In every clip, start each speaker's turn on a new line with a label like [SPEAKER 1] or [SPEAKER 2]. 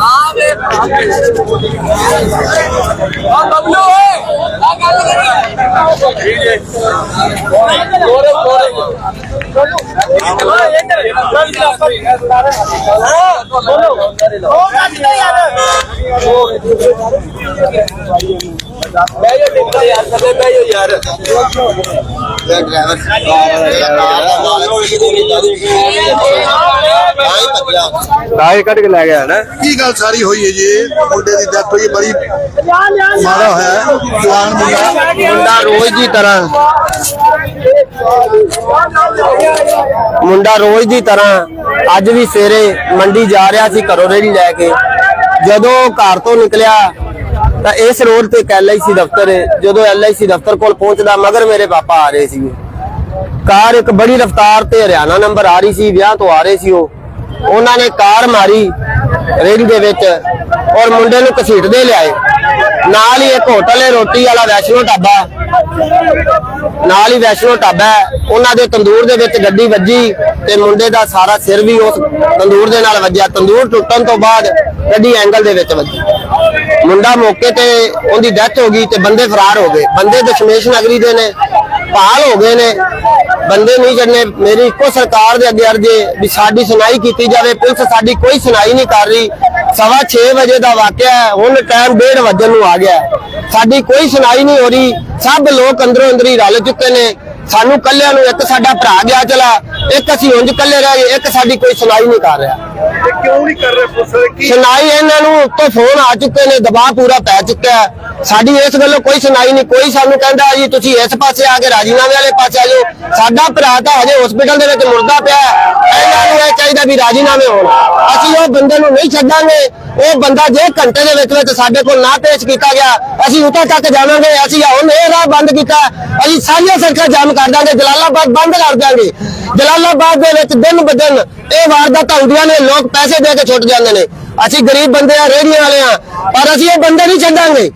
[SPEAKER 1] ਆਵੇ ਆ ਬੱਬਲੂ ਓਏ ਆ ਗੱਲ ਕਰੀ ਠੀਕ ਹੈ ਕੋਰੇ ਕੋਰੇ ਓਏ ਇੱਧਰ ਗੱਲ ਕਰ ਬੋਲੋ ਹੋ ਗੱਲ ਨਹੀਂ ਯਾਰ ਹੋ ਬੈਜੋ ਯਾਰ ਬੈਜੋ ਯਾਰ ਕਾਹੇ ਕੱਢ ਕੇ ਲੈ ਗਿਆ ਨਾ।
[SPEAKER 2] ਕੀ ਗੱਲ ਸਾਰੀ ਹੋਈ ਹੈ ਜੀ? ਮੁੰਡੇ ਦੀ ਡੈਥ ਹੋਈ ਬੜੀ ਮਾੜਾ ਹੋਇਆ। ਹੈ। ਜਵਾਨ ਮੁੰਡਾ।
[SPEAKER 1] ਮੁੰਡਾ ਰੋਜ਼ ਦੀ ਤਰ੍ਹਾਂ। ਮੁੰਡਾ ਰੋਜ਼ ਦੀ ਤਰ੍ਹਾਂ। ਅੱਜ ਵੀ ਸਵੇਰੇ ਮੰਡੀ ਜਾ ਰਿਹਾ ਸੀ ਘਰੋਂ ਰੇੜੀ ਲੈ ਕੇ। ਜਦੋਂ ਘਰ ਤੋਂ ਨਿਕਲਿਆ ਤਾਂ ਇਸ ਰੋਡ ਤੇ ਇੱਕ ਐਲਆਈਸੀ ਦਫ਼ਤਰ ਹੈ। ਜਦੋਂ ਐਲਆਈਸੀ ਦਫ਼ਤਰ ਕੋਲ ਪਹੁੰਚਦਾ, ਮਗਰ ਮੇਰੇ ਪਾਪਾ ਆ ਰਹੇ ਸੀ ਕਾਰ ਇੱਕ ਬੜੀ ਰਫ਼ਤਾਰ ਤੇ ਹਰਿਆਣਾ ਨੰਬਰ ਆ ਰਹੀ ਸੀ, ਵਿਆਹ ਤੋਂ ਆ ਰਹੇ ਸੀ ਉਹ। ਉਹਨਾਂ ਨੇ ਕਾਰ ਮਾਰੀ ਰੇੜੀ ਦੇ ਵਿੱਚ, ਔਰ ਮੁੰਡੇ ਨੂੰ ਘਸੀਟਦੇ ਲਿਆਏ। ਨਾਲ ਹੀ ਇੱਕ ਹੋਟਲ ਹੈ, ਰੋਟੀ ਵਾਲਾ ਵੈਸ਼ਨੋ ਢਾਬਾ ਨਾਲ ਹੀ ਵੈਸ਼ਨੋ ਢਾਬਾ ਉਹਨਾਂ ਦੇ ਤੰਦੂਰ ਦੇ ਵਿੱਚ ਗੱਡੀ ਵੱਜੀ ਤੇ ਮੁੰਡੇ ਦਾ ਸਾਰਾ ਸਿਰ ਵੀ ਉਸ ਤੰਦੂਰ ਦੇ ਨਾਲ ਵੱਜਿਆ। ਤੰਦੂਰ ਟੁੱਟਣ ਤੋਂ ਬਾਅਦ ਗੱਡੀ ਐਂਗਲ ਦੇ ਵਿੱਚ ਵੱਜੀ। ਮੁੰਡਾ ਮੌਕੇ ਤੇ ਉਹਦੀ ਡੈਥ ਹੋ ਗਈ ਤੇ ਬੰਦੇ ਫਰਾਰ ਹੋ ਗਏ। ਬੰਦੇ ਦਸ਼ਮੇਸ਼ ਨਗਰੀ ਦੇ ਨੇ, ਭਾਲ ਹੋ ਗਏ ਨੇ। ਬੰਦੇ ਨਹੀਂ ਛੱਡਨੇ ਮੇਰੀ ਇੱਕੋ ਸਰਕਾਰ ਦੇ ਅੱਗੇ ਅਰਜ਼ੇ ਵੀ ਸਾਡੀ ਸੁਣਾਈ ਕੀਤੀ ਜਾਵੇ। ਪੁਲਿਸ ਸਾਡੀ ਕੋਈ ਸੁਣਾਈ ਨਹੀਂ ਕਰ ਰਹੀ। ਸਵਾ 6 ਵਜੇ ਦਾ ਵਾਕਿਆ ਹੈ। ਹੁਣ ਟਾਈਮ 1:30 ਵਜੇ ਨੂੰ ਆ ਗਿਆ ਸਾਡੀ ਕੋਈ ਸੁਣਾਈ ਨਹੀਂ ਹੋ ਰਹੀ। ਸਭ ਲੋਕ ਅੰਦਰੋਂ ਅੰਦਰ ਹੀ ਰਲ ਚੁੱਕੇ ਨੇ। ਸਾਨੂੰ ਕੱਲਿਆਂ ਨੂੰ ਇੱਕ ਸਾਡਾ ਭਰਾ ਗਿਆ ਚਲਾ। ਇੱਕ ਅਸੀਂ ਉਂਝ ਕੱਲੇ ਰਹਿ ਗਏ। ਇੱਕ ਸਾਡੀ ਕੋਈ ਸੁਣਾਈ ਨਹੀਂ ਕਰ ਰਿਹਾ।
[SPEAKER 2] ਕਿਉਂ ਨਹੀਂ ਕਰ ਰਹੇ ਪੁਲਿਸ ਕੀ
[SPEAKER 1] ਸੁਣਾਈ ਇਹਨਾਂ ਨੂੰ, ਉੱਤੋਂ ਫੋਨ ਆ ਚੁੱਕੇ ਨੇ, ਦਬਾਅ ਪੂਰਾ ਪੈ ਚੁੱਕਾ ਹੈ। ਸਾਡੀ ਇਸ ਗੱਲੋਂ ਕੋਈ ਸੁਣਾਈ ਨਹੀਂ, ਕੋਈ ਸਾਨੂੰ ਕਹਿੰਦਾ, ਜੀ, ਤੁਸੀਂ ਇਸ ਪਾਸੇ ਆ ਕੇ ਰਾਜੀਨਾਮੇ ਵਾਲੇ ਪਾਸੇ ਆ ਜਾਓ। ਸਾਡਾ ਭਰਾ ਤਾਂ ਹਜੇ ਹਸਪੀਟਲ ਦੇ ਵਿੱਚ ਮੁਰਦਾ ਪਿਆ ਹੈ। ਇਹਨਾਂ ਨੂੰ ਇਹ ਚਾਹੀਦਾ ਵੀ ਰਾਜੀਨਾਮੇ ਹੋਣ। ਅਸੀਂ ਉਹ ਬੰਦੇ ਨੂੰ ਨਹੀਂ ਛੱਡਾਂਗੇ। ਉਹ ਬੰਦਾ ਜੇ ਘੰਟੇ ਦੇ ਵਿੱਚ ਵਿੱਚ ਸਾਡੇ ਕੋਲ ਨਾ ਪੇਸ਼ ਕੀਤਾ ਗਿਆ, ਅਸੀਂ ਉਤੋਂ ਤੱਕ ਜਾਵਾਂਗੇ। ਅਸੀਂ ਹੁਣ ਇਹ ਰਾਹ ਬੰਦ ਕੀਤਾ ਅਸੀਂ ਸਾਰੀਆਂ ਸੜਕਾਂ ਜਾਮ ਕਰ ਦਾਂਗੇ। ਜਲਾਲਾਬਾਦ ਬੰਦ ਕਰ ਦਾਂਗੇ ਜਲਾਲਾਬਾਦ ਦੇ ਵਿੱਚ ਦਿਨ ਬ ਦਿਨ ਇਹ ਵਾਰਦਾਤਾਂ ਹੁੰਦੀਆਂ ਨੇ, ਲੋਕ ਪੈਸੇ ਦੇ ਕੇ ਛੁੱਟ ਜਾਂਦੇ ਨੇ। ਅਸੀਂ ਗਰੀਬ ਬੰਦੇ ਆ ਰੇੜੀਆਂ ਵਾਲੇ ਆ, ਪਰ ਅਸੀਂ ਇਹ ਬੰਦੇ ਨਹੀਂ ਛੱਡਾਂਗੇ।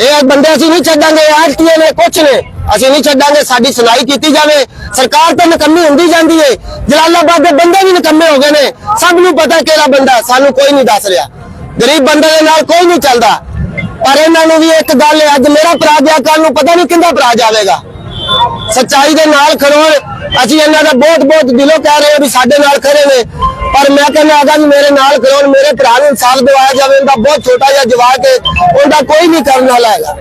[SPEAKER 1] ਇਹ ਬੰਦੇ ਅਸੀਂ ਨਹੀਂ ਛੱਡਾਂਗੇ ਆਰਟੀਏ ਨੇ, ਕੁਛ ਨੇ। ਅਸੀਂ ਨਹੀਂ ਛੱਡਾਂਗੇ, ਸਾਡੀ ਸੁਣਾਈ ਕੀਤੀ ਜਾਵੇ। ਸਰਕਾਰ ਤਾਂ ਨਕੰਮੀ ਹੁੰਦੀ ਜਾਂਦੀ ਏ। ਜਲਾਲਾਬਾਦ ਦੇ ਬੰਦੇ ਵੀ ਨਕੰਮੇ ਹੋ ਗਏ ਨੇ। ਸਭ ਨੂੰ ਪਤਾ ਕਿਹੜਾ ਬੰਦਾ, ਸਾਨੂੰ ਕੋਈ ਨਹੀਂ ਦੱਸ ਰਿਹਾ। ਗਰੀਬ ਬੰਦੇ ਦੇ ਨਾਲ ਕੋਈ ਨਹੀਂ ਚੱਲਦਾ। ਪਰ ਇਹਨਾਂ ਨੂੰ ਵੀ ਇੱਕ ਗੱਲ ਅੱਜ ਮੇਰਾ ਭਰਾ ਗਿਆ ਕੱਲ ਨੂੰ ਪਤਾ ਨਹੀਂ ਕਿੰਦਾ ਭਰਾ ਜਾਵੇਗਾ। ਸੱਚਾਈ ਦੇ ਨਾਲ ਖੜੋਣ ਅਸੀਂ ਇਹਨਾਂ ਦਾ ਬਹੁਤ ਬਹੁਤ ਦਿਲੋਂ ਕਹਿ ਰਹੇ ਹਾਂ ਵੀ ਸਾਡੇ ਨਾਲ ਖੜੇ ਨੇ। ਪਰ ਮੈਂ ਕਹਿੰਦਾ ਆਗਾ ਵੀ ਮੇਰੇ ਨਾਲ ਖੜੋਣ ਮੇਰੇ ਭਰਾ ਨੂੰ ਇਨਸਾਫ ਦਿਵਾਇਆ ਜਾਵੇ ਉਹਦਾ ਬਹੁਤ ਛੋਟਾ ਜਿਹਾ ਜਵਾਕ ਹੈ ਉਹਦਾ ਕੋਈ ਨਹੀਂ ਕਰਨ ਵਾਲਾ ਹੈਗਾ।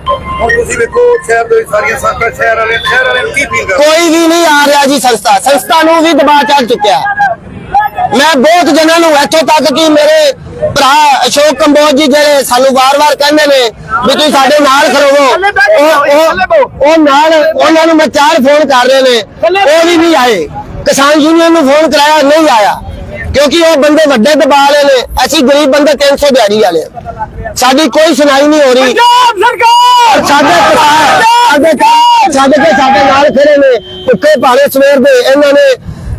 [SPEAKER 2] ਹੁਣ ਤੁਸੀਂ ਵੇਖੋ ਸ਼ਹਿਰ ਦੇ ਵਿੱਚ ਸਾਰੀਆਂ ਸੰਸਥਾ ਸ਼ਹਿਰ ਵਾਲੇ ਸ਼ਹਿਰ ਵਾਲੇ ਨੂੰ ਕੀ ਫੀਲ ਕਰ
[SPEAKER 1] ਕੋਈ ਵੀ ਨਹੀਂ ਆ ਰਿਹਾ ਜੀ ਸੰਸਥਾ। ਸੰਸਥਾ ਨੂੰ ਵੀ ਦਬਾਅ ਚੜ ਚੁੱਕਿਆ। ਮੈਂ ਬਹੁਤ ਜਨਾਂ ਨੂੰ ਇੱਥੋਂ ਤੱਕ ਕਿ ਮੇਰੇ ਭਰਾ ਅਸ਼ੋਕ ਕੰਬੋਜ ਜੀ ਜਿਹੜੇ ਸਾਨੂੰ ਵਾਰ-ਵਾਰ ਕਹਿੰਦੇ ਨੇ ਵੀ ਤੁਸੀਂ ਸਾਡੇ ਨਾਲ ਖੜੋਵੋ। ਉਹ ਨਾਲ ਉਹਨਾਂ ਨੂੰ ਮੈਂ ਚਾਰ ਫੋਨ ਕਰ ਰਹੇ ਨੇ। ਉਹ ਵੀ ਨਹੀਂ ਆਏ। ਕਿਸਾਨ ਯੂਨੀਅਨ ਨੂੰ ਫੋਨ ਕਰਾਇਆ ਨਹੀਂ ਆਇਆ। ਕਿਉਂਕਿ ਉਹ ਬੰਦੇ ਵੱਡੇ ਦਬਾਅ ਵਾਲੇ ਨੇ। ਅਸੀਂ ਗਰੀਬ ਬੰਦੇ 300 ਦਿਹਾੜੀ ਵਾਲੇ। ਸਾਡੀ ਕੋਈ ਸੁਣਾਈ ਨਹੀਂ ਹੋ ਰਹੀ।
[SPEAKER 3] ਸਰਕਾਰ!
[SPEAKER 1] ਸਾਡੇ ਸਾਡੇ ਕੇ ਸਾਡੇ ਨਾਲ ਖੜੇ ਨੇ। ਭੁੱਖੇ ਭਾਲੇ ਸਵੇਰ ਦੇ। ਇਹਨਾਂ ਨੇ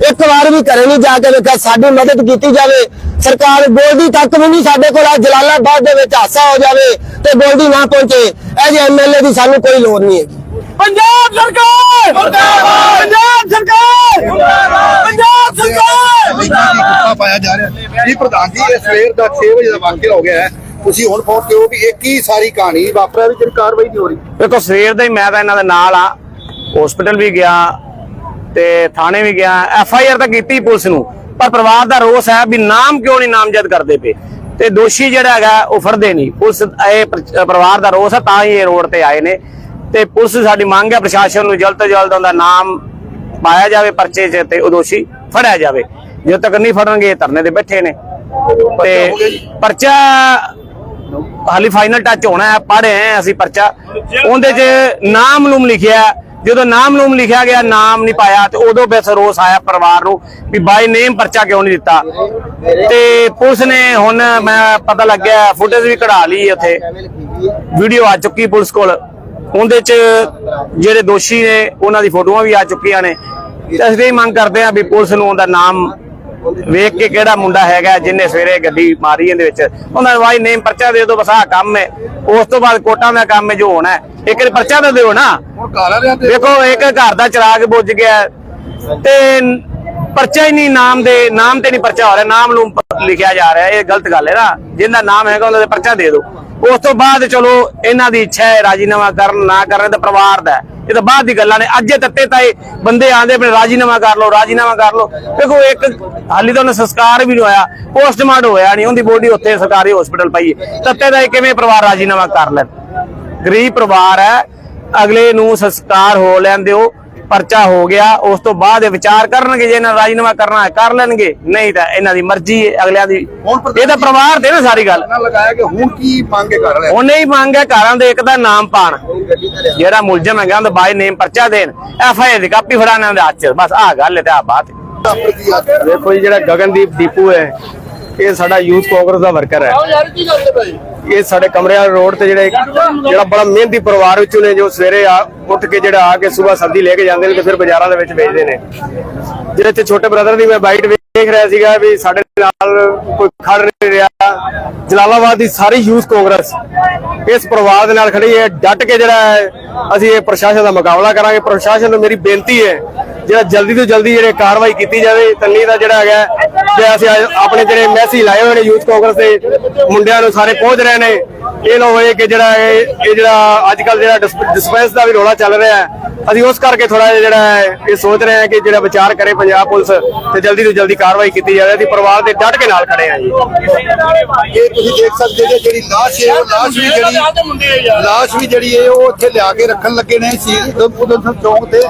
[SPEAKER 1] ਇੱਕ ਵਾਰ ਵੀ ਘਰੇ ਨਹੀਂ ਜਾ ਕੇ ਵੇਖਿਆ। ਸਾਡੀ ਮਦਦ ਕੀਤੀ ਜਾਵੇ। ਸਰਕਾਰ ਗੋਲਡੀ ਤੱਕ ਵੀ ਨਹੀਂ ਸਾਡੇ ਕੋਲ ਆ ਜਲਾਲਾਬਾਦ ਦੇ ਵਿੱਚ ਹਾਸਾ ਹੋ ਜਾਵੇ ਤੇ ਗੋਲਡੀ ਨਾ ਪਹੁੰਚੇ। ਇਹ ਜੇ ਐਮਐਲਏ ਦੀ ਸਾਨੂੰ ਕੋਈ ਲੋੜ ਨਹੀਂ ਹੈਗੀ।
[SPEAKER 3] ਪੰਜਾਬ ਸਰਕਾਰ! ਮੁਰਦਾਬਾਦ ਪੰਜਾਬ ਸਰਕਾਰ! ਮੁਰਦਾਬਾਦ ਪੰਜਾਬ ਸਰਕਾਰ!
[SPEAKER 2] ਪਾਇਆ ਜਾ ਰਿਹਾ। ਜੀ ਪ੍ਰਧਾਨ ਜੀ ਇਹ ਸਵੇਰ ਦਾ 6 ਵਜੇ ਦਾ ਵਾਕਿਆ ਹੋ ਗਿਆ ਹੈ। ਤੁਸੀਂ ਹੁਣ ਪਹੁੰਚੇ ਹੋ ਵੀ ਇਹ ਕੀ ਸਾਰੀ ਕਹਾਣੀ ਵਾਪਰਿਆ ਵੀ ਜਿਹੜੀ ਕਾਰਵਾਈ ਨਹੀਂ ਹੋ ਰਹੀ।
[SPEAKER 4] ਦੇਖੋ ਸਵੇਰ ਦਾ ਹੀ ਮੈਂ ਤਾਂ ਇਹਨਾਂ ਦੇ ਨਾਲ ਆ। ਹਸਪੀਟਲ ਵੀ ਗਿਆ ਤੇ ਥਾਣੇ ਵੀ ਗਿਆ। ਐਫ ਆਈ ਆਰ ਤਾਂ ਕੀਤੀ ਪੁਲਿਸ ਨੂੰ। ਪਰ ਪਰਿਵਾਰ ਦਾ ਰੋਸ ਹੈ ਵੀ ਨਾਮ ਕਿਉਂ ਨਹੀਂ ਨਾਮਜ਼ਦ ਕਰਦੇ ਪਏ? ਤੇ ਦੋਸ਼ੀ ਜਿਹੜਾ ਹੈਗਾ ਉਹ ਫੜਦੇ ਨਹੀਂ। ਪੁਲਿਸ ਇਹ ਪਰ- ਪਰਿਵਾਰ ਦਾ ਰੋਸ ਹੈ ਤਾਂ ਹੀ ਇਹ ਰੋਡ ਤੇ ਆਏ ਨੇ। ਤੇ ਪੁਲਿਸ ਸਾਡੀ ਮੰਗ ਹੈ ਪ੍ਰਸ਼ਾਸਨ ਨੂੰ ਜਲਦ ਤੋਂ ਜਲਦ ਉਹਦਾ ਨਾਮ ਪਾਇਆ ਜਾਵੇ ਪਰਚੇ 'ਚ ਤੇ ਉਹ ਦੋਸ਼ੀ ਫੜਿਆ ਜਾਵੇ। ਜਦੋਂ ਤੱਕ ਨਹੀਂ ਫੜਨਗੇ ਧਰਨੇ ਤੇ ਬੈਠੇ ਨੇ। ਤੇ ਪਰਚਾ ਹਾਲੀ ਫਾਈਨਲ ਟੱਚ ਹੋਣਾ ਹੈ ਪੜ੍ਹੇ ਆ ਅਸੀਂ ਪਰਚਾ। ਉਹਦੇ 'ਚ ਨਾਮ ਨੂਮ ਲਿਖਿਆ। ਜਦੋਂ ਨਾਮ ਨੂਮ ਲਿਖਿਆ ਗਿਆ, ਨਾਮ ਨਹੀਂ ਪਾਇਆ ਤੇ ਉਦੋਂ ਬਸ ਰੋਸ ਆਇਆ ਪਰਿਵਾਰ ਨੂੰ ਵੀ ਬਾਈ ਨੇਮ ਪਰਚਾ ਕਿਉਂ ਨਹੀਂ ਦਿੱਤਾ। ਤੇ ਪੁਲਿਸ ਨੇ ਹੁਣ ਮੈਂ ਪਤਾ ਲੱਗਿਆ, ਫੁਟੇਜ ਵੀ ਕਢਾ ਲਈ ਉੱਥੇ। ਵੀਡੀਓ ਆ ਚੁੱਕੀ ਪੁਲਿਸ ਕੋਲ। ਉਹਦੇ 'ਚ ਜਿਹੜੇ ਦੋਸ਼ੀ ਨੇ, ਉਹਨਾਂ ਦੀ ਫੋਟੋਆਂ ਵੀ ਆ ਚੁੱਕੀਆਂ ਨੇ। ਤੇ ਅਸੀਂ ਇਹ ਮੰਗ ਕਰਦੇ ਹਾਂ ਵੀ ਪੁਲਿਸ ਨੂੰ ਉਹਦਾ ਨਾਮ ਵੇਖ ਕੇ ਕਿਹੜਾ ਮੁੰਡਾ ਹੈਗਾ ਜਿਹਨੇ ਸਵੇਰੇ ਗੱਡੀ ਮਾਰੀ ਇਹਦੇ ਵਿੱਚ। ਉਹਨਾਂ ਨੂੰ ਵਾਈ ਨੇਮ ਪਰਚਾ ਦੇ ਦਿਓ ਬਸ ਆਹ ਕੰਮ ਹੈ। ਉਸ ਤੋਂ ਬਾਅਦ ਕੋਟਾਂ ਦਾ ਕੰਮ ਹੈ ਜੋ ਹੋਣਾ ਇੱਕ ਵਾਰੀ ਪਰਚਾ ਤਾਂ ਦਿਓ ਨਾ। ਦੇਖੋ ਇੱਕ ਘਰ ਦਾ ਚਿਰਾਗ ਬੁੱਝ ਗਿਆ ਤੇ ਪਰਚਾ ਹੀ ਨਹੀਂ ਨਾਮ ਦੇ ਨਾਮ ਤੇ ਨਹੀਂ ਪਰਚਾ ਹੋ ਰਿਹਾ। ਨਾਮ ਨੂੰ ਲਿਖਿਆ ਜਾ ਰਿਹਾ। ਇਹ ਗਲਤ ਗੱਲ ਹੈ ਨਾ। ਜਿਹਦਾ ਨਾਮ ਹੈਗਾ ਉਹਨਾਂ ਦੇ ਪਰਚਾ ਦੇ ਦਿਓ। ਉਸ ਤੋਂ ਬਾਅਦ ਚਲੋ ਇਹਨਾਂ ਦੀ ਇੱਛਾ ਹੈ ਰਾਜੀਨਾਮਾ ਕਰਨ ਨਾ ਕਰਨ ਤੇ ਪਰਿਵਾਰ ਦਾ। ਇਹ ਤਾਂ ਬਾਅਦ ਦੀ ਗੱਲਾਂ ਨੇ। ਅੱਜੇ ਤੱਤੇ ਤਾਏ ਬੰਦੇ ਆਂਦੇ ਆਪਣੇ ਰਾਜੀਨਾਮਾ ਕਰ ਲਓ, ਰਾਜੀਨਾਮਾ ਕਰ ਲਓ। ਦੇਖੋ, ਇੱਕ ਹਾਲੀ ਤਾਂ ਉਹਨੇ ਸੰਸਕਾਰ ਵੀ ਨਹੀਂ ਹੋਇਆ ਪੋਸਟਮਾਰਟਮ ਹੋਇਆ ਨਹੀਂ, ਉਹਦੀ ਬੋਡੀ ਉੱਥੇ ਸਰਕਾਰੀ ਹਸਪੀਟਲ ਪਈ ਹੈ। ਤੱਤੇ ਤਾਏ ਕਿਵੇਂ ਪਰਿਵਾਰ ਰਾਜੀਨਾਮਾ ਕਰ ਲੈਣ? ਗਰੀਬ ਪਰਿਵਾਰ ਹੈ, ਅਗਲੇ ਨੂੰ ਸੰਸਕਾਰ ਹੋ ਲੈਣ ਦਿਓ। ਪਰਚਾ ਹੋ ਗਿਆ ਉਸ ਤੋਂ ਬਾਅਦ ਇਹ ਵਿਚਾਰ ਕਰਨਗੇ ਜੇ ਇਹਨਾਂ ਰਾਜੀਨਾਮਾ ਕਰਨਾ ਹੈ ਕਰ ਲੈਣਗੇ ਨਹੀਂ ਤਾਂ ਇਹਨਾਂ ਦੀ ਮਰਜ਼ੀ ਹੈ ਅਗਲਿਆਂ ਦੀ ਇਹ ਤਾਂ ਪਰਿਵਾਰ ਦੇ ਨਾ ਸਾਰੀ ਗੱਲ।
[SPEAKER 2] ਨਾ ਲਗਾਇਆ ਕਿ ਹੁਣ ਕੀ ਮੰਗੇ ਕਰ ਰਿਹਾ
[SPEAKER 4] ਉਹਨੇ ਹੀ ਮੰਗ ਹੈ ਘਰਾਂ ਦੇ ਇੱਕ ਦਾ ਨਾਮ ਪਾਣ। ਜਿਹੜਾ ਮੁਲਜ਼ਮ ਹੈਗਾ ਉਹਦਾ ਬਾਈ ਨੇਮ ਪਰਚਾ ਦੇਣ। ਐਫ ਆਈ ਆਰ ਦੀ ਕਾਪੀ ਫੜਾਣਾ ਉਹਦੇ ਹੱਥ 'ਚ। ਬਸ ਆਹ ਗੱਲ ਹੈ ਤੇ ਆਹ ਬਾਤ
[SPEAKER 5] ਦੇਖੋ ਜੀ ਜਿਹੜਾ ਗਗਨਦੀਪ ਦੀਪੂ ਹੈ ਇਹ ਸਾਡਾ ਯੂਥ ਕਾਂਗਰਸ ਦਾ ਵਰਕਰ ਹੈ। ਇਹ ਸਾਡੇ ਕਮਰਿਆਂ ਰੋਡ ਤੇ ਜਿਹੜੇ ਜਿਹੜਾ ਬੜਾ ਮਿਹਨਤੀ ਪਰਿਵਾਰ ਵਿੱਚੋਂ ਨੇ ਜੋ ਸਵੇਰੇ ਆ ਉੱਠ ਕੇ ਜਿਹੜਾ ਆ ਕੇ ਸਵੇਰ ਸਬਜ਼ੀ ਲੈ ਕੇ ਜਾਂਦੇ ਨੇ ਤੇ ਫਿਰ ਬਾਜ਼ਾਰਾਂ ਦੇ ਵਿੱਚ ਵੇਚਦੇ ਨੇ। ਜਿਹੜੇ ਤੇ ਛੋਟੇ ਬ੍ਰਦਰ ਦੀ ਮੈਂ ਬਾਈਟ ਦੇਖ ਰਿਹਾ ਸੀਗਾ ਵੀ ਸਾਡੇ ਨਾਲ ਕੋਈ ਖੜ ਨਹੀਂ ਰਿਹਾ। ਜਲਾਲਾਬਾਦ ਦੀ ਸਾਰੀ ਯੂਥ ਕਾਂਗਰਸ ਇਸ ਪਰਿਵਾਰ ਦੇ ਨਾਲ ਖੜੀ ਹੈ। ਡਟ ਕੇ ਜਿਹੜਾ ਹੈ, ਅਸੀਂ ਇਹ ਪ੍ਰਸ਼ਾਸਨ ਦਾ ਮੁਕਾਬਲਾ ਕਰਾਂਗੇ। ਪ੍ਰਸ਼ਾਸਨ ਨੂੰ ਮੇਰੀ ਬੇਨਤੀ ਹੈ ਜਿਹੜਾ ਜਲਦੀ ਤੋਂ ਜਲਦੀ ਜਿਹੜੇ ਕਾਰਵਾਈ ਕੀਤੀ ਜਾਵੇ ਤੰਨੀ ਦਾ ਜਿਹੜਾ ਹੈਗਾ ਤੇ ਅਸੀਂ ਆਪਣੇ ਜਿਹੜੇ ਮੈਸੇਜ ਲਾਏ ਹੋਏ ਨੇ, ਯੂਥ ਕਾਂਗਰਸ ਦੇ ਮੁੰਡਿਆਂ ਨੂੰ ਸਾਰੇ ਪਹੁੰਚ ਰਹੇ ਨੇ। ਇਹ ਨਾ ਹੋਏ ਕਿ ਜਿਹੜਾ ਇਹ ਇਹ ਜਿਹੜਾ ਅੱਜ ਕੱਲ ਜਿਹੜਾ ਡਿਸਪੈਂਸ ਦਾ ਵੀ ਰੋਲਾ ਚੱਲ ਰਿਹਾ ਹੈ। ਅਸੀਂ ਉਸ ਕਰਕੇ ਥੋੜਾ ਜਿਹੜਾ ਇਹ ਸੋਚ ਰਹੇ ਹਾਂ ਕਿ ਜਿਹੜਾ ਵਿਚਾਰ ਕਰੇ ਪੰਜਾਬ ਪੁਲਿਸ ਤੇ ਜਲਦੀ ਤੋਂ ਜਲਦੀ ਕਾਰਵਾਈ ਕੀਤੀ ਜਾਵੇ। ਅਸੀਂ ਪਰਿਵਾਰ ਦੇ ਡਟ ਕੇ ਨਾਲ ਖੜੇ ਹਾਂ ਜੀ।
[SPEAKER 2] ਇਹ ਤੁਸੀਂ ਦੇਖ ਸਕਦੇ ਜੇ ਜਿਹੜੀ ਲਾਸ਼ ਹੈ ਉਹ ਲਾਸ਼ ਵੀ ਜਿਹੜੀ, ਲਾਸ਼ ਵੀ ਜਿਹੜੀ ਹੈ ਉਹ ਉੱਥੇ ਲਿਆ ਕੇ ਰੱਖਣ ਲੱਗੇ ਨੇ ਸ਼ਹੀਦ ਉਦਮ ਚੌਂਕ ਤੇ,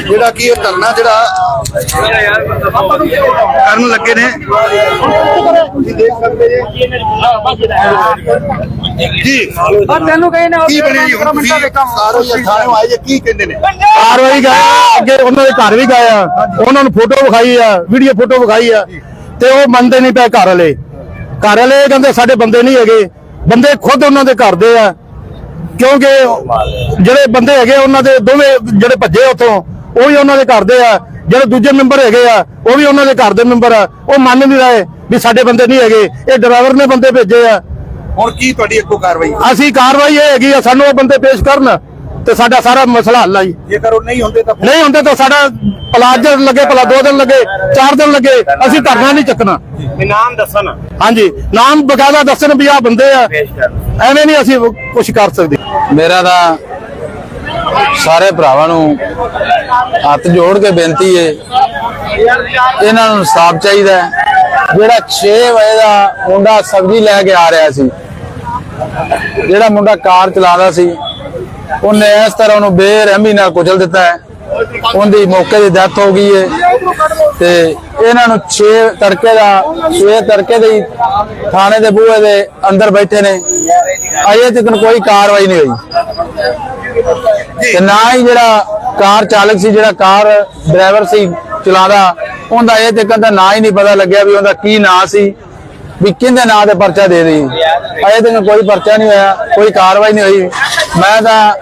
[SPEAKER 2] ਜਿਹੜਾ ਕੀ ਇਹ ਧਰਨਾ ਜਿਹੜਾ ਕਰਨ ਲੱਗੇ ਨੇ। ਤੁਸੀਂ ਦੇਖ ਸਕਦੇ ਜੇ। ਜੀ।
[SPEAKER 3] ਤੈਨੂੰ ਕਹੀ ਨਾ
[SPEAKER 2] ਕੀ ਬਣੀ ਜੀ ਹੁਣ ਤੁਸੀਂ? ਸਾਰੇ ਇਹ ਥਾਣੇ ਆਏ ਜੇ ਕੀ ਕਹਿੰਦੇ ਨੇ?
[SPEAKER 5] ਕਾਰਵਾਈ ਗਏ ਅੱਗੇ ਉਹਨਾਂ ਦੇ ਘਰ ਵੀ ਗਏ ਆ। ਉਹਨਾਂ ਨੂੰ ਫੋਟੋ ਵਿਖਾਈ ਆ ਵੀਡੀਓ ਫੋਟੋ ਵਿਖਾਈ ਆ। ਤੇ ਉਹ ਮੰਨਦੇ ਨਹੀਂ ਪਏ ਘਰ ਵਾਲੇ। ਘਰ ਵਾਲੇ ਕਹਿੰਦੇ ਸਾਡੇ ਬੰਦੇ ਨਹੀਂ ਹੈਗੇ। ਬੰਦੇ ਖੁਦ ਉਹਨਾਂ ਦੇ ਘਰ ਦੇ ਆ। ਕਿਉਂਕਿ ਜਿਹੜੇ ਬੰਦੇ ਹੈਗੇ ਉਹਨਾਂ ਦੇ ਦੋਵੇਂ ਜਿਹੜੇ ਭੱਜੇ ਉੱਥੋਂ ਉਹ ਵੀ ਉਹਨਾਂ ਦੇ ਘਰ ਦੇ ਆ। ਜਿਹੜੇ ਦੂਜੇ ਮੈਂਬਰ ਹੈਗੇ ਆ ਉਹ ਵੀ ਉਹਨਾਂ ਦੇ ਘਰ ਦੇ ਮੈਂਬਰ ਆ। ਉਹ ਮੰਨ ਨਹੀਂ ਰਹੇ ਵੀ ਸਾਡੇ ਬੰਦੇ ਨਹੀਂ ਹੈਗੇ। ਇਹ ਡਰਾਈਵਰ ਨੇ ਬੰਦੇ ਭੇਜੇ ਆ।
[SPEAKER 2] ਹੁਣ ਕੀ ਤੁਹਾਡੀ ਅੱਗੋਂ ਕਾਰਵਾਈ
[SPEAKER 5] ਅਸੀਂ ਕਾਰਵਾਈ ਇਹ ਹੈਗੀ ਆ ਸਾਨੂੰ ਉਹ ਬੰਦੇ ਪੇਸ਼ ਕਰਨ ਤੇ ਸਾਡਾ ਸਾਰਾ ਮਸਲਾ ਹੱਲ ਆ ਜੀ।
[SPEAKER 2] ਜੇਕਰ ਉਹ ਨਹੀਂ ਹੁੰਦੇ ਤਾਂ
[SPEAKER 5] ਨਹੀਂ ਹੁੰਦੇ ਤਾਂ ਸਾਡਾ ਪਲਾਜ ਲੱਗੇ ਭਲਾ ਦੋ ਦਿਨ ਲੱਗੇ ਚਾਰ ਦਿਨ ਲੱਗੇ ਅਸੀਂ ਧਰਨਾ ਨਹੀਂ ਚੱਕਣਾ।
[SPEAKER 4] ਨਾਮ ਦੱਸਣ
[SPEAKER 5] ਹਾਂਜੀ ਨਾਮ ਬਕਾਇਦਾ ਦੱਸਣ ਵੀ ਆ ਬੰਦੇ ਆ। ਐਵੇਂ ਨਹੀਂ ਅਸੀਂ ਕੁਝ ਕਰ ਸਕਦੇ।
[SPEAKER 6] ਮੇਰਾ ਤਾਂ ਸਾਰੇ ਭਰਾਵਾਂ ਨੂੰ ਹੱਥ ਜੋੜ ਕੇ ਬੇਨਤੀ ਏ ਇਹਨਾਂ ਨੂੰ ਇਨਸਾਫ ਚਾਹੀਦਾ ਹੈ। ਜਿਹੜਾ 6 ਵਜੇ ਦਾ ਮੁੰਡਾ ਸਬਜ਼ੀ ਲੈ ਕੇ ਆ ਰਿਹਾ ਸੀ ਜਿਹੜਾ ਮੁੰਡਾ ਕਾਰ ਚਲਾਉਂਦਾ ਸੀ, ਉਹਨੇ ਇਸ ਤਰ੍ਹਾਂ ਉਹਨੂੰ ਬੇਰਹਿਮੀ ਨਾਲ ਕੁਚਲ ਦਿੱਤਾ ਹੈ। ਉਹਦੀ ਮੌਕੇ ਦੀ ਡੈਥ ਹੋ ਗਈ ਏ। ਤੇ ਇਹਨਾਂ ਨੂੰ 6 ਤੜਕੇ ਦਾ 6 ਤੜਕੇ ਦੇ ਥਾਣੇ ਦੇ ਬੂਹੇ ਦੇ ਅੰਦਰ ਬੈਠੇ ਨੇ। ਅਜੇ ਤੱਕ ਕੋਈ ਕਾਰਵਾਈ ਨਹੀਂ ਹੋਈ। ਤੇ ਨਾ ਹੀ ਜਿਹੜਾ ਕਾਰ ਚਾਲਕ ਸੀ, ਜਿਹੜਾ ਕਾਰ ਡਰਾਈਵਰ ਸੀ ਚਲਾਉਂਦਾ, ਉਹਦਾ ਇਹ ਤੱਕ ਦਾ ਨਾਂ ਹੀ ਨਹੀਂ ਪਤਾ ਲੱਗਿਆ ਵੀ ਉਹਦਾ ਕੀ ਨਾਂ ਸੀ। ਵੀ ਕਿਹਦੇ ਨਾਂ ਤੇ ਪਰਚਾ ਦੇ ਰਹੀ ਅਜੇ ਤੱਕ ਕੋਈ ਪਰਚਾ ਨਹੀਂ ਹੋਇਆ, ਕੋਈ ਕਾਰਵਾਈ ਨਹੀਂ ਹੋਈ। ਮੈਂ ਤਾਂ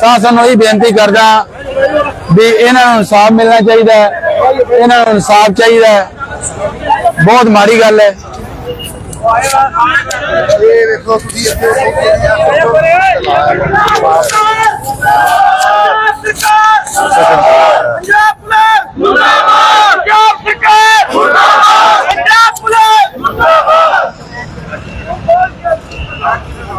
[SPEAKER 6] ਸ਼ਾਸਨ ਨੂੰ ਇਹ ਬੇਨਤੀ ਕਰਦਾ ਵੀ ਇਹਨਾਂ ਨੂੰ ਇਨਸਾਫ ਮਿਲਣਾ ਚਾਹੀਦਾ ਇਹਨਾਂ ਨੂੰ ਇਨਸਾਫ ਚਾਹੀਦਾ ਬਹੁਤ ਮਾੜੀ ਗੱਲ ਹੈ।
[SPEAKER 2] ਇਹ ਵੇਖੋ ਤੁਸੀਂ ਇੱਥੇ।
[SPEAKER 3] ਪੰਜਾਬ ਪੁਲਿਸ ਮੁਰਦਾਬਾਦ ਪੰਜਾਬ ਸਰਕਾਰ ਮੁਰਦਾਬਾਦ ਪੰਜਾਬ ਪੁਲਿਸ ਮੁਰਦਾਬਾਦ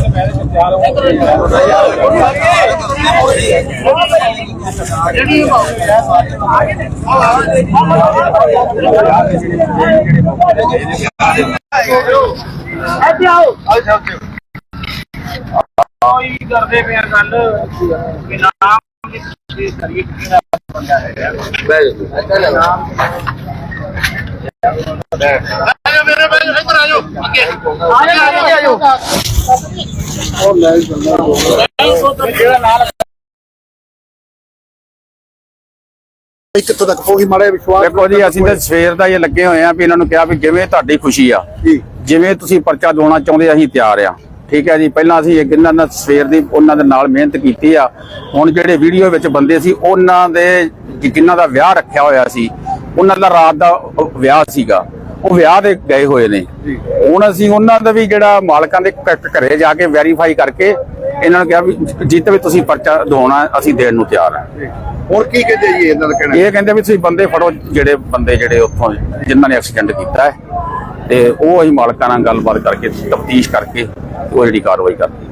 [SPEAKER 4] ਪਤਾ ਲੱਗਿਆ ਕੋਈ ਕਰਦੇ ਪਿਆ ਗੱਲ ਕਿ ਨਾਮ ਦੀ ਕਰੀਏ ਕਿਹਦਾ ਬੰਦਾ ਹੈ
[SPEAKER 2] ਕਿੱਥੋਂ ਤੱਕ ਪਹੁੰਚੀ ਮਾੜਾ ਜਿਹਾ ਵਿਸ਼ਵਾਸ
[SPEAKER 5] ਦੇਖੋ ਜੀ ਅਸੀਂ ਤਾਂ ਸਵੇਰ ਦਾ ਇਹ ਲੱਗੇ ਹੋਏ ਆ ਵੀ ਇਹਨਾਂ ਨੂੰ ਕਿਹਾ ਵੀ ਜਿਵੇਂ ਤੁਹਾਡੀ ਖੁਸ਼ੀ ਆ। ਜਿਵੇਂ ਤੁਸੀਂ ਪਰਚਾ ਦਵਾਉਣਾ ਚਾਹੁੰਦੇ ਅਸੀਂ ਤਿਆਰ ਆ।
[SPEAKER 7] ਠੀਕ ਹੈ ਜੀ ਪਹਿਲਾਂ ਅਸੀਂ ਇੱਕ ਇਹਨਾਂ ਨਾਲ ਸਵੇਰ ਦੀ ਉਹਨਾਂ ਦੇ ਨਾਲ ਮਿਹਨਤ ਕੀਤੀ ਆ। ਹੁਣ ਜਿਹੜੇ ਵੀਡੀਓ ਵਿੱਚ ਬੰਦੇ ਸੀ ਉਹਨਾਂ ਦੇ ਜਿਨ੍ਹਾਂ ਦਾ ਵਿਆਹ ਰੱਖਿਆ ਹੋਇਆ ਸੀ ਉਹਨਾਂ ਦਾ ਰਾਤ ਦਾ ਵਿਆਹ ਸੀਗਾ। ਉਹ ਵਿਆਹ ਦੇ ਗਏ ਹੋਏ ਨੇ। ਹੁਣ ਅਸੀਂ ਉਹਨਾਂ ਦਾ ਵੀ ਜਿਹੜਾ ਮਾਲਕਾਂ ਦੇ ਘਰੇ ਜਾ ਕੇ ਵੈਰੀਫਾਈ ਕਰਕੇ ਇਹਨਾਂ ਨੂੰ ਕਿਹਾ ਵੀ ਜਿੱਤੇ ਵੀ ਤੁਸੀਂ ਪਰਚਾ ਦਵਾਉਣਾ ਅਸੀਂ ਦੇਣ ਨੂੰ ਤਿਆਰ ਹਾਂ।
[SPEAKER 2] ਹੁਣ ਕੀ ਕਹਿੰਦੇ ਜੀ ਇਹਨਾਂ ਦਾ ਕਹਿਣਾ?
[SPEAKER 7] ਇਹ ਕਹਿੰਦੇ ਵੀ ਤੁਸੀਂ ਬੰਦੇ ਫੜੋ ਜਿਹੜੇ ਬੰਦੇ ਜਿਹੜੇ ਉੱਥੋਂ ਜਿਨ੍ਹਾਂ ਨੇ ਐਕਸੀਡੈਂਟ ਕੀਤਾ ਹੈ। ਤੇ ਉਹ ਅਸੀਂ ਮਾਲਕਾਂ ਨਾਲ ਗੱਲਬਾਤ ਕਰਕੇ ਤਫਤੀਸ਼ ਕਰਕੇ ਉਹ ਜਿਹੜੀ ਕਾਰਵਾਈ ਕਰਦੇ